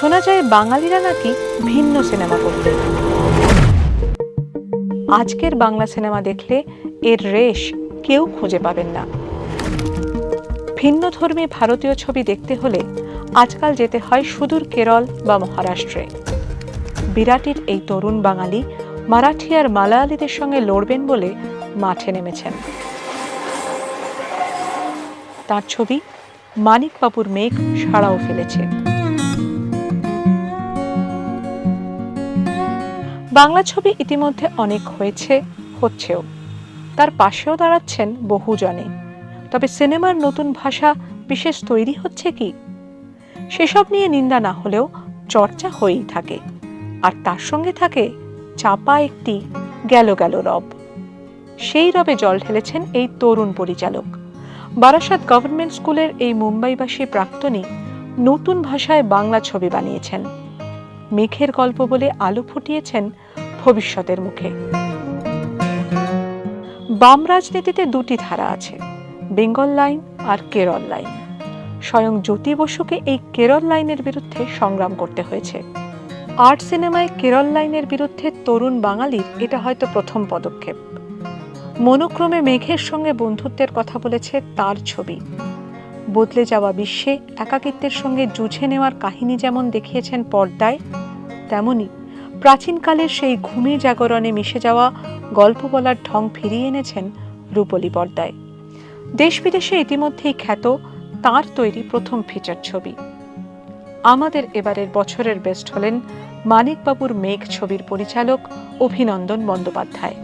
শোনা যায় বাঙালিরা নাকি ভিন্ন সিনেমা করতে। আজকের বাংলা সিনেমা দেখলে এর রেশ কেউ খুঁজে পাবেন না। ভিন্নধর্মী ভারতীয় ছবি দেখতে হলে আজকাল যেতে হয় সুদূর কেরল বা মহারাষ্ট্রে। বিরাটির এই তরুণ বাঙালি মারাঠি আর মালায়ালিদের সঙ্গে লড়বেন বলে মাঠে নেমেছেন। তার ছবি মানিকবাবুর মেঘ সাড়াও ফেলেছে। বাংলা ছবি ইতিমধ্যে অনেক হয়েছে, হচ্ছেও। তার পাশেও দাঁড়াচ্ছেন বহুজনে তবে সিনেমার নতুন ভাষা বিশেষ তৈরি হচ্ছে কি? সেসব নিয়ে নিন্দা না হলেও চর্চা হয়েই থাকে। আর তার সঙ্গে থাকে চাপা একটি গেল গেল রব। সেই রবে জল ঢেলেছেন এই তরুণ পরিচালক। বারাসাত গভর্নমেন্ট স্কুলের এই মুম্বাইবাসী প্রাক্তনী নতুন ভাষায় বাংলা ছবি বানিয়েছেন। মেঘের গল্প বলে আলো ফুটিয়েছেন ভবিষ্যতের মুখে। বাম রাজনীতিতে দুটি ধারা আছে, বেঙ্গল লাইন আর কেরল লাইন। স্বয়ং জ্যোতি বসুকে এই কেরল লাইনের বিরুদ্ধে সংগ্রাম করতে হয়েছে। আর্ট সিনেমায় কেরল লাইনের বিরুদ্ধে তরুণ বাঙালির এটা হয়তো প্রথম পদক্ষেপ। মনোক্রমে মেঘের সঙ্গে বন্ধুত্বের কথা বলেছে তার ছবি। বদলে যাওয়া বিশ্বে একাকিত্বের সঙ্গে জুঝে নেওয়ার কাহিনী যেমন দেখিয়েছেন পর্দায় তেমনি প্রাচীনকালের সেই ঘুমে জাগরণে মিশে যাওয়া গল্প বলার ঢং ফিরিয়ে এনেছেন রূপলি পর্দায়। দেশ বিদেশে ইতিমধ্যেই খ্যাত তার তৈরি প্রথম ফিচার ছবি। আমাদের এবারের বছরের বেস্ট হলেন মানিকবাবুর মেঘ ছবির পরিচালক অভিনন্দন বন্দ্যোপাধ্যায়।